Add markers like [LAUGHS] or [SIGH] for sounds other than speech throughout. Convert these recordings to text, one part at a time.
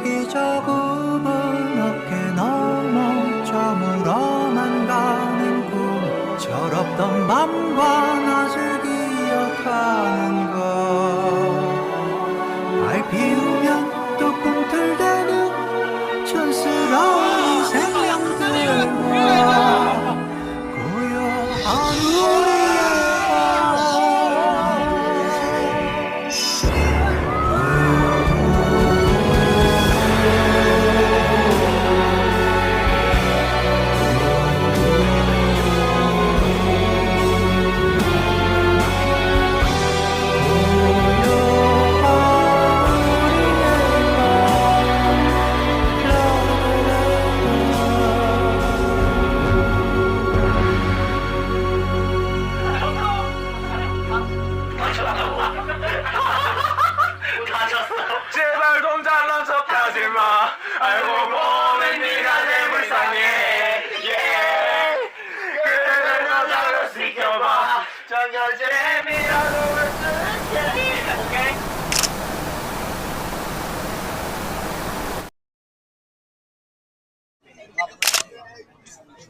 이기적음은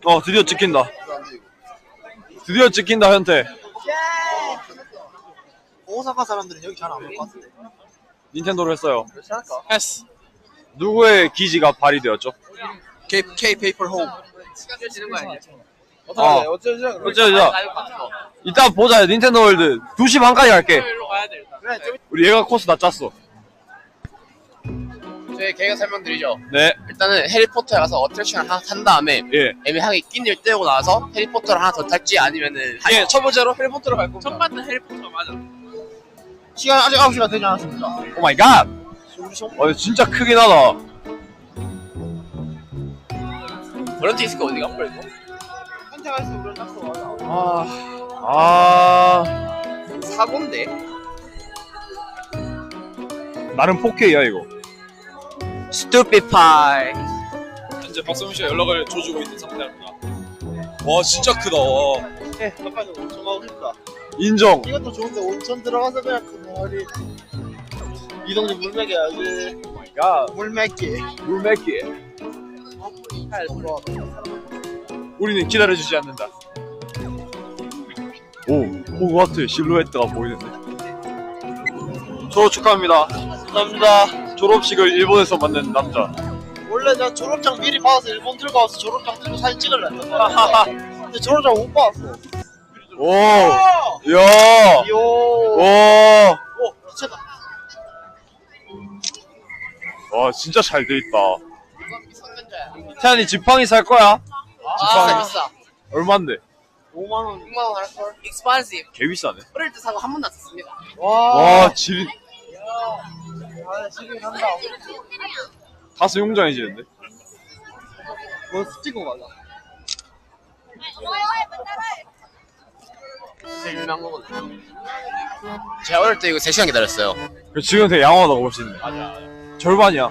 어 드디어 찍힌다 드디어 찍힌다 현태 오사카 사람들은 여기 잘 안 올 것 같은데. 닌텐도로 했어요 그렇지 않을까? 누구의 기지가 발휘되었죠? K K 페이퍼 홈. 아. 어쩌자 그래. 어쩌자 이따 보자 닌텐도 월드 2시 반까지 갈게 그래 좀 우리 얘가 코스 다 짰어 저희 계획 설명드리죠. 네 일단은 해리포터에 가서 어트랙션을 하나 탄 다음에 예. 애매하게 끼니를 떼고 나서 해리포터를 하나 더 탈지 아니면은 예, 첫 번째로 해리포터로 갈 겁니다. 첫 번째 해리포터가 맞아. 시간 아직 9시간 되지 않았습니다. 오 마이 갓! 어, 진짜 크긴 하다. 버런티스크 어디가 버리고? 갈수 우리 맞아. 아, 아, 사고인데? 나름 4K야, 이거. 스투피 파이. 현재 박성민 씨가 연락을 줘주고 있는 상태입니다. 와, 진짜 크다. 와. 예, 잠깐 가고 싶다. 인정. 이것도 좋은데 온천 들어가서 그냥 그 머리 이동진 물맥이 야지 오 마이 갓. 물맥기. 물맥기. 잘 들어. 우리는 기다려주지 않는다. 오, 호그와트의 실루엣가 보이는데. 졸업 축하합니다. 감사합니다. 졸업식을 일본에서 만든 남자. 원래 나 졸업장 미리 받아서 일본 들고 와서 졸업장 들고 사진 찍을래 거야. 근데 졸업장 못 받았어. 오, 야, 요. 와, 오, 미쳤다. 와, 진짜 잘 돼 있다. 태안이 지팡이 살 거야? 아, 비싸. 얼만데? 5만 원. 6만 원 할걸? 익스판시브. 개 비싸네. 어릴 때 사고 한 번도 안 썼습니다. 와. 와, 질 아, 집에 간다. 다 수 용장해지는데? 뭐 찍고 가자. 제일 유명한 거거든. 제가 어릴 때 이거 3시간 기다렸어요. 그 지금 되게 양호하다고 볼 수 있네. 맞아. 절반이야.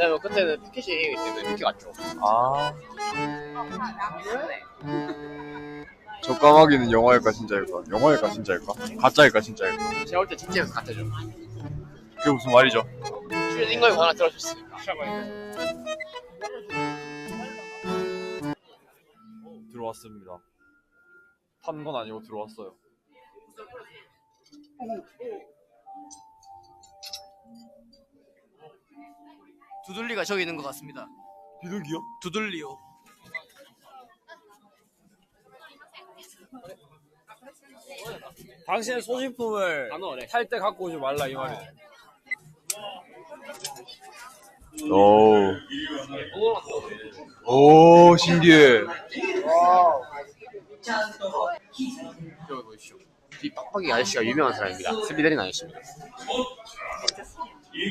왜냐면 그때는 피켓이 때문에 피켓 갔죠. 아. 저 까마귀는 영화일까 진짜일까? 영화일까 진짜일까? 가짜일까 진짜일까? 제가 어릴 때 진짜에서 같아죠. 그게 무슨 말이죠? 슈팅 거에 하나 들어주셨으니까. 들어왔습니다. 탄 건 아니고 들어왔어요. 두들리가 저기 있는 것 같습니다. 비둘기요? 두들리요. 당신의 소지품을. 탈 때 갖고 오지 말라 이 말이에요. 오. 오 신기해. 저기 보십시오. 이 빡빡이 아저씨가 유명한 사람입니다. 스비데린 아저씨입니다.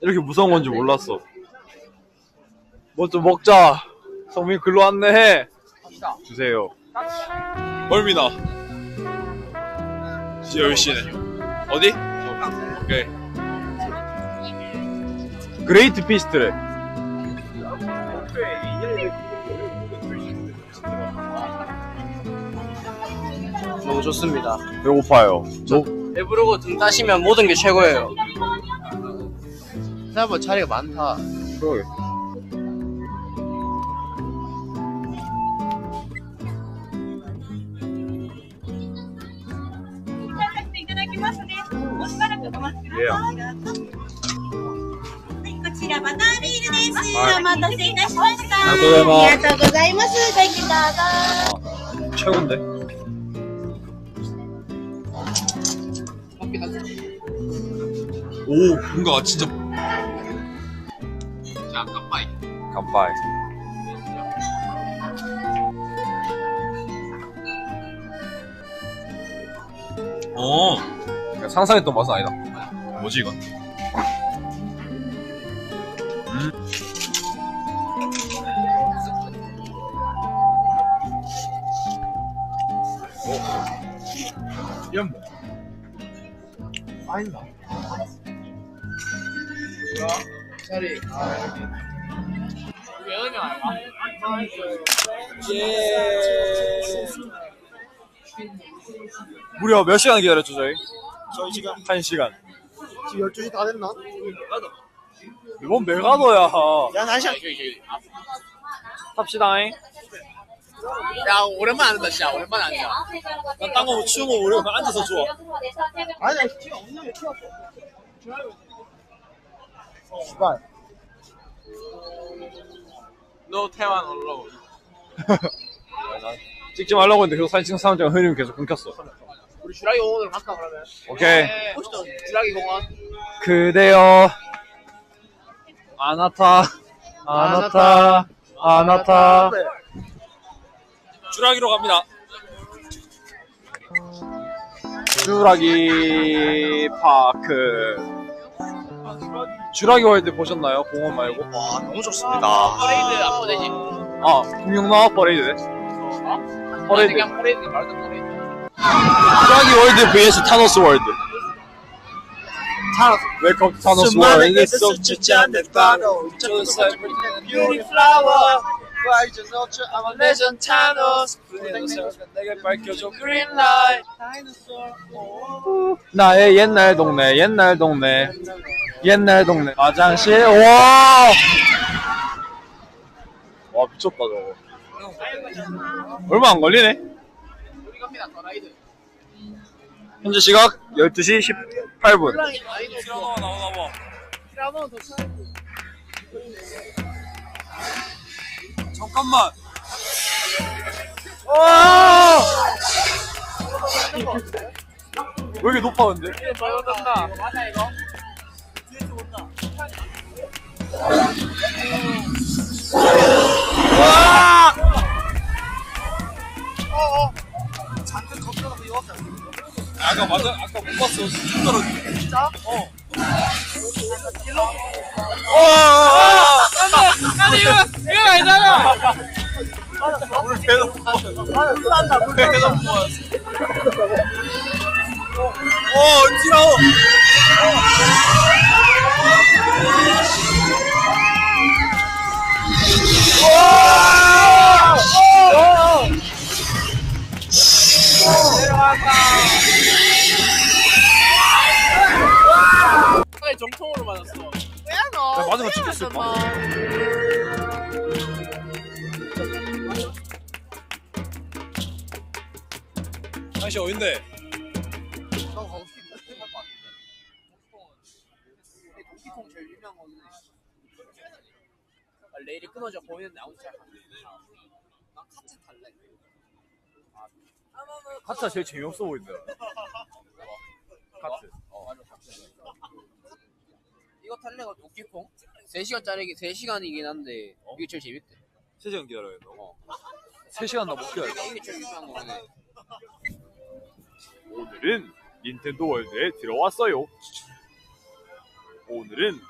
이렇게 무서운 건지 몰랐어. 뭐 좀 먹자. 성민 글로 안내해. 주세요. 멀미나. 진짜 열시네. 어디? 오케이. 그레이트 피스트래. 너무 좋습니다. 배고파요. 너 배부르고 등 따시면 모든 게 최고예요. 생각보다 자리가 많다. 그러게. 예. こちらバタービールです。はい、お待たせいたしました。ありがとうございます。ありがとうございます。ごきどうぞ。 최고인데? 오, 뭔가 진짜. 자, 깜빡이. 간파이. 어. 그냥 상상했던 맛은 아니다. 뭐지 이건? 음. 어. 이건 뭐? 아니다. 자리. 무려 몇 시간 기다렸죠 저희? 저희 지금 한 시간. 지금 12시 다 됐나? 이건 메가더야. 야, 한 시간. 탑시다잉. 야, 오랜만에 안 한다, 진짜. 오랜만에 안 한다. 나딴거 치운 거 모르고 그냥 앉아서 좋아. 아니, 나 지금 없는 게 튀었어. 씨발. 너 태완 올라오. [LAUGHS] 찍지 말라고 했는데 계속 사진 찍는 사람 중에 흐름이 계속 끊겼어. 우리 주라기 공원으로 갈까, 그러면? 오케이. 보시죠, 주라기 공원. 그대여 아나타 아나타 아나타 주라기로 갑니다. 주라기 파크. 주라기 월드 보셨나요? 공원 말고? 와, 너무 좋습니다. 퍼레이드 안 보내지. 아, 공룡나와 퍼레이드. 퍼레이드. 그냥 퍼레이드, 말도 퍼레이드. 주라기 월드 vs 타노스 월드. 타노스. 웰컴 투 타노스 월드. I'm a legend Thanos. 내게 밝혀줘 green light. 나의 옛날 동네, 옛날 동네, 옛날 동네 화장실. 와, 와 미쳤다 저거. 얼마 안 걸리네. 더. 현재 시각 12시 18분. 잠깐만. 와! 왜 이렇게 높아 근데? 맞아, 이거? 아까 맞아 아까 못 봤어 쭉 떨어지 진짜? 어 와! 아니 이거 이거 아니잖아 오늘 계속 계속 모았어 어 어지러워 정통으로 맞았어. 야, 맞은 거 찍혔을 거 당신 어딘데? 아, 레일이 끊어져 보이는데 아무도 잘 안 난 카트 탈래. 카트가 제일 재미없어 보인다 카트 어, 맞아, 카트. 이거 탈래 가 도끼콩? 3시간짜리 3시간이긴 한데 이게 제일 재밌대. 3시간 기다려야 돼 어. 3시간 나못 기다려 이게 제일 유명한 거네. 오늘은 닌텐도 월드에 들어왔어요 오늘은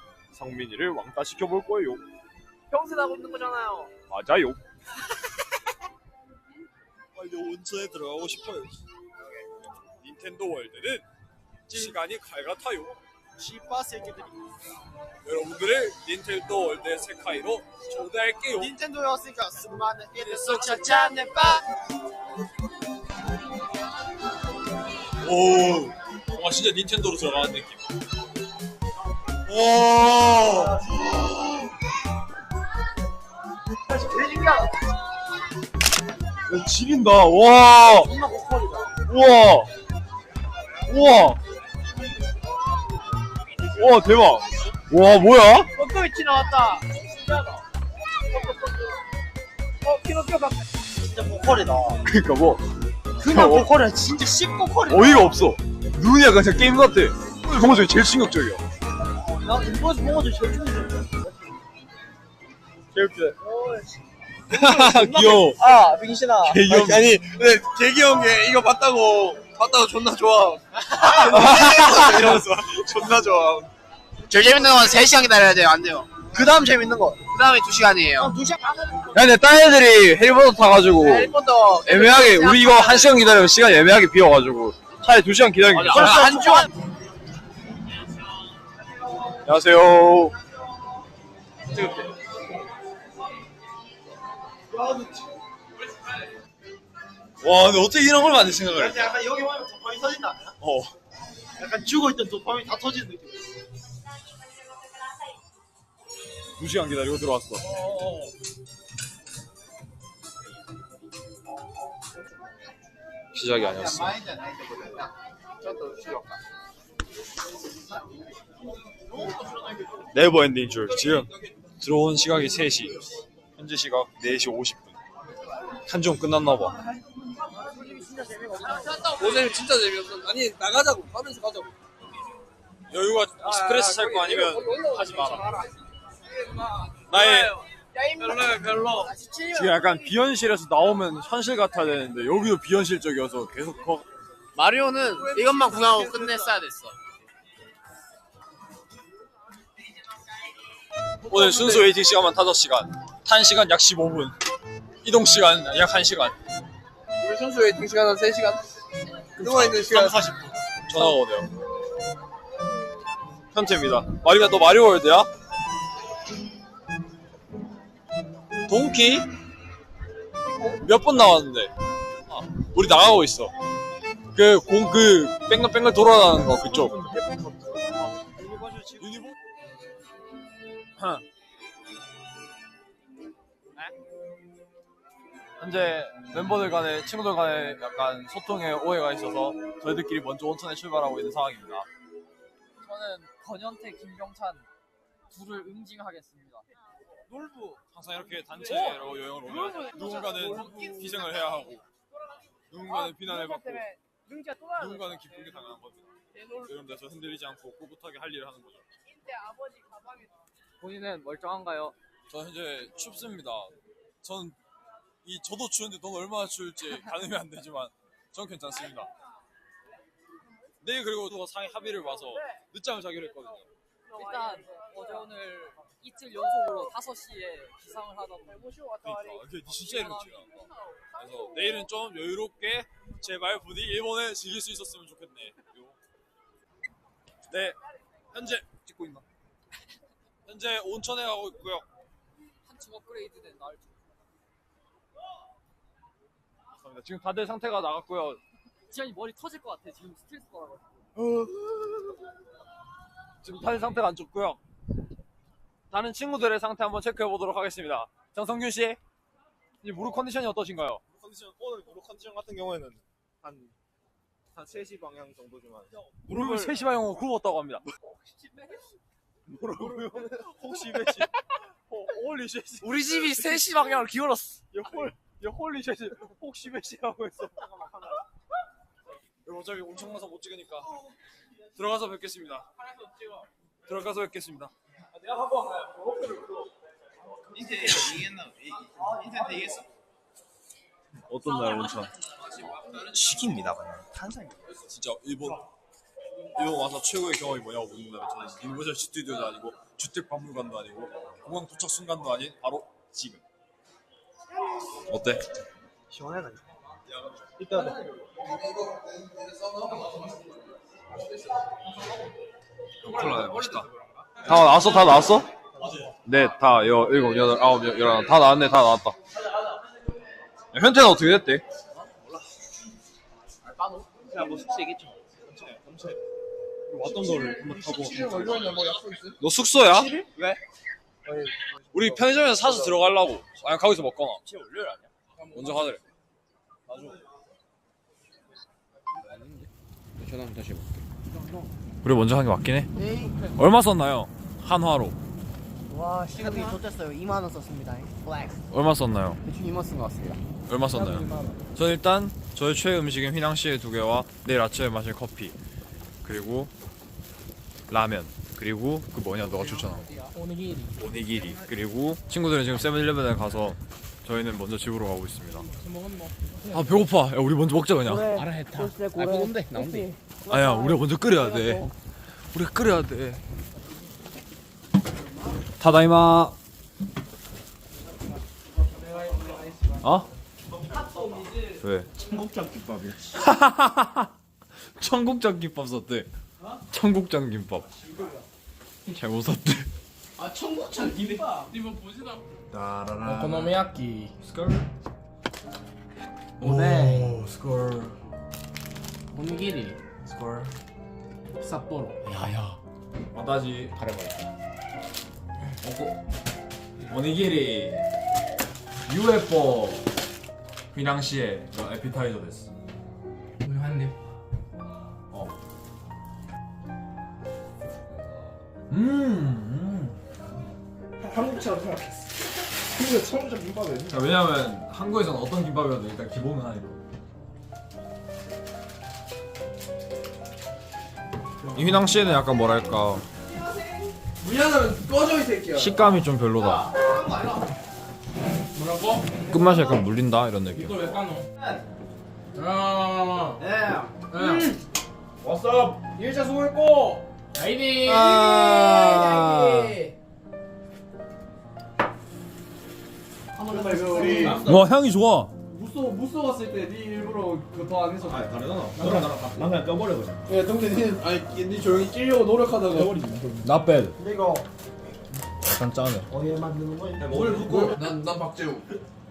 성민이를 왕따 시켜볼 거예요. 평소에 하고 있는 거잖아요. 맞아요. [LAUGHS] 빨리 온천에 들어가고 싶어요. 닌텐도 월드는 시간이 칼 같아요. 씨바 새끼들이. 여러분들을 닌텐도 월드의 세카이로 초대할게요. 닌텐도에 왔으니까 수많은 일을 쏟았잖아 빠. 오, 와 진짜 닌텐도로 들어가는 느낌. 오. 야, 지린다. 와. 우와. 우와. 우와 대박. 와 뭐야? 꺾어위치 나왔다. 어 키노키오 각. 진짜 보컬이다. 그니까 뭐 그냥 어? 보컬이야. 진짜 씹보컬이야. 어이가 없어. 눈이 약간 진짜 게임 같아. 오늘 동호 중에 제일 충격적이야. 나 일본에서 먹어도 제일 충격적이야. 귀엽지? [LAUGHS] 귀여워. 아 빙신아. 귀여워. 아니 근데 대기 형이 이거 봤다고 봤다고 존나 좋아. [LAUGHS] 이러면서 [LAUGHS] 존나 좋아. 제일 재밌는 건 3시간 기다려야 돼요. 안 돼요. 그 다음 재밌는 거. 그 다음에 2시간이에요. 두 시간. 야, 근데 딴 애들이 해리포터 타가지고 일본도 애매하게 우리 이거 한 시간 기다리면 시간이 애매하게 비어가지고 차라리 두 시간 기다리는 게 좋아. 한 주간 안녕하세요. 와, 근데 어떻게 이런 걸 만들 생각을 근데 약간 여기 보면 도파민 터진다. 어. 약간 죽어있던 도파민 다 터지는 느낌. 두 시간 기다리고 들어왔어. 시작이 아니었어. 네버 엔딩 줄. 지금 들어온 시각이 3시. 현재 시각 4시 50분. 한종 끝났나 봐. 오늘 진짜 재미없어. 아니 나가자고. 하면서 가자고. 여유가 스트레스 살 거 아니면 하지 마라. 나의 별로야 별로. 지금 약간 비현실에서 나오면 현실 같아야 되는데 여기도 비현실적이어서 계속 거, 마리오는 이것만 구경하고 끝냈어야 됐어. 오늘 순수 웨이팅 시간만 5시간. 탄 시간 약 15분. 이동 시간 약 1시간. 우리 선수 웨이팅 시간은 3시간. 누워있는 시간. 40분. 전화가 오네요. 현태입니다. 마리가 너 마리오 월드야? 동키? 몇 번 나왔는데? 아, 우리 나가고 있어. 그 공그 뺑글뺑글 돌아가는 거 그쪽 하. 현재 멤버들 간에 친구들 간에 약간 소통에 오해가 있어서 저희들끼리 먼저 온천에 출발하고 있는 상황입니다. 저는 권현태, 김병찬 둘을 응징하겠습니다. 놀부 항상 이렇게 단체로 여행을 오면 누군가는 희생을 해야 하고 누군가는 비난을 받고. 누군가는 기쁘게 당하는 겁니다. 이런 데서 흔들리지 않고 꿋꿋하게 할 일을 하는 거죠. 때 아버지 가방에 본인은 멀쩡한가요? 저는 현재 춥습니다. 저는 이 저도 추운데 넌 얼마나 추울지 가늠이 안 되지만 전 괜찮습니다. 내일 그리고 또 상의 합의를 봐서 늦잠을 자기로 했거든요. 일단 어제 오늘 이틀 연속으로 5시에 기상을 하던 그러니까 이게 진짜 이렇지가 그래서 내일은 좀 여유롭게 제발 부디 일본에 즐길 수 있었으면 좋겠네. 요. 네, 현재 찍고 있나? 현재 온천에 가고 있고요. 한층 업그레이드된 날 감사합니다. 지금 다들 상태가 나갔고요. 지현이 머리 터질 것 같아. 지금 스트레스 받아가지고. 지금 다들 상태가 안 좋고요. 다른 친구들의 상태 한번 체크해 보도록 하겠습니다. 정성균 씨, 이제 무릎 컨디션이 어떠신가요? 컨디션 오늘 무릎 컨디션 같은 경우에는 한, 한 3시 방향 정도지만 무릎을 3시 방향으로 굽었다고 합니다. 뭐라고요? [LAUGHS] 혹시 몇시 홀리 쉣 우리 집이 3시 방향을 기울었어. 야, 홀, 야, 홀리 쉣 혹시 몇 시라고 했어. 여러분 어차피 온천 가서 못 찍으니까 들어가서 뵙겠습니다. 들어가서 뵙겠습니다. 어떤 날 온천? 식입니다 그냥 탄산이 진짜 일본 일본 와서 최고의 경험이 뭐냐고 묻는다면 저는 유니버셜 스튜디오도 아니고 주택 박물관도 아니고 공항 도착 순간도 아닌 바로 지금. 어때? 시원해가지고. 콜라 맛있다. 다 나왔어? 다 나왔어? 네, 다 여, 일곱, 여덟, 아홉, 열, 열하나 다 나왔네, 다 나왔다. 야, 현태는 어떻게 됐대? 그냥 뭐 숙제겠죠. 왔던 거를 한번 타고. 너 숙소야? 왜? 우리 편의점에서 사서 들어가려고. 아니 거기서 먹거나. 제 월요일 아니야? 먼저 가더래. 전화 좀 다시 해볼게. 우리 먼저 한 게 맞긴 해. 얼마 썼나요? 한화로. 와 시간이 좋댔어요. 2만 원 썼습니다. 플렉스. 얼마 썼나요? 대충 2만 쓴 것 같습니다. 얼마 썼나요? 전 일단 저의 최애 음식은 휘낭시에 두 개와 내일 아침에 마실 커피 그리고 라면 그리고 그 뭐냐 너가 추천한 거. 오니기리 오니기리. 그리고 친구들은 지금 세븐일레븐에 가서 저희는 먼저 집으로 가고 있습니다. 아 배고파. 야 우리 먼저 먹자 그냥. 알아, 했다. 아, 그건데, 나온대. 아야 우리가 먼저 끓여야 돼. 우리가 끓여야 돼. 타다이마. 어? 왜? 청국장 김밥이야. [LAUGHS] 청국장 김밥 썼대 청국장 김밥. 잘못 썼대. 아 청국장 김밥. 이거 보시나? 오코노미야끼 오네. 스콜 오니기리. 스콜. 삿포로. 야야. 와다지. 가려봐요 오니기리. UFO 휘낭시에 에피타이저 됐어 음, 한국처럼 생각했어. 근데 청국장 김밥에 음. 야, 왜냐면 한국에서는 어떤 김밥이라도 일단 기본은 하니까. 이 휘낭시에는 약간 뭐랄까. 미안하면 꺼져 이 새끼야 식감이 좀 별로다. 뭐라고? 끝맛이 약간 물린다? 이런 느낌. 이걸 왜 까노? 야. 예. 왔어. 일자 수고했고 아이디. 아. 정말 그 우리 와 향이 좋아. 무쏘 무쏘 갔을 때네 일부러 그거 더안 해서. 아 다르잖아 나랑 나랑 난 그냥 그냥 야 근데 니 아니 니 조용히 찌려고 노력하다가. bad 근데 이거 약간 짜네 어디에 만드는 거야? 뭘 붓고? 난난 박재우.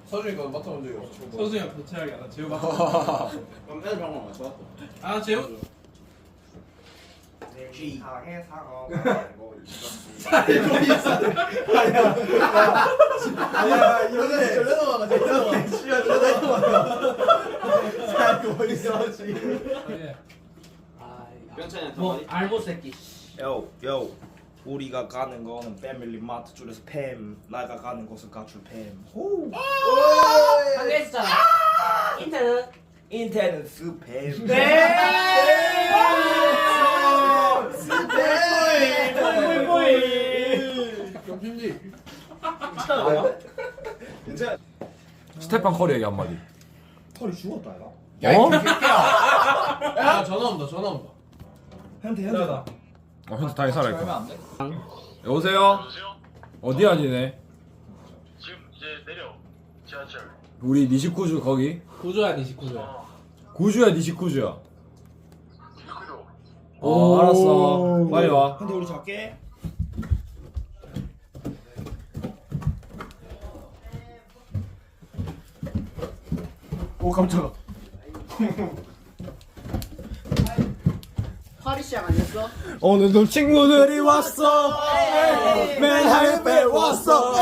서준이가 맡아본 적이 없어. 서수야 도착하게 나 재우 봐. [LAUGHS] 그럼 애들 방만 맞춰? 아 재우. 지하에 사과 [LAUGHS] [LAUGHS] 아니야 이거는 절대 넘어가 절대 넘어가 진짜 절대 넘어가 살고. 있어지 뭐 알고 새끼. 요, 요. 우리가 가는 거는 패밀리 마트 줄에서 팸, 나가 가는 곳은 가출 팸. 호. 한개 했잖아. 인터넷. 인터넷 스팸. 스테판 커리에게 한마디 털이 죽었다 이거. 어? 야 전화 온다 전화 온다 현태 현태다. 어, 현재 다시 살아있고 여보세요? 어디야 니네? 지금 이제 내려 지하철 우리 니시쿠주 거기? 구조야 니시 구조야. 구주야 니시쿠주야 어 알았어 빨리 와 현태 우리 작게. 오 깜짝아 파리 시장 아니었어? 오늘도 친구들이 왔어 맨 하이페 왔어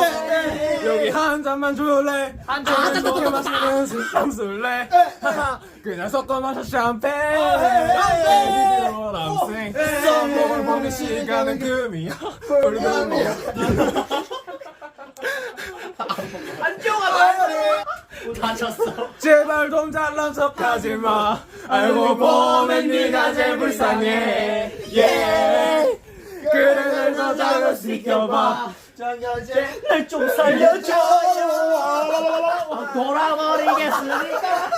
잔만 줄래? 한 잔만 더 마시면 술래? 그냥 섞어 마셔 샴페인. 남생 썸먹을 보는 시간은 금이야. 불금이야 [LAUGHS] 제발 좀 잘난 척 하지 마. 알고 보면 네가 제일 불쌍해. 예. 그래 널더 작을 시켜봐 정여제 날좀 살려줘요 돌아버리겠으니까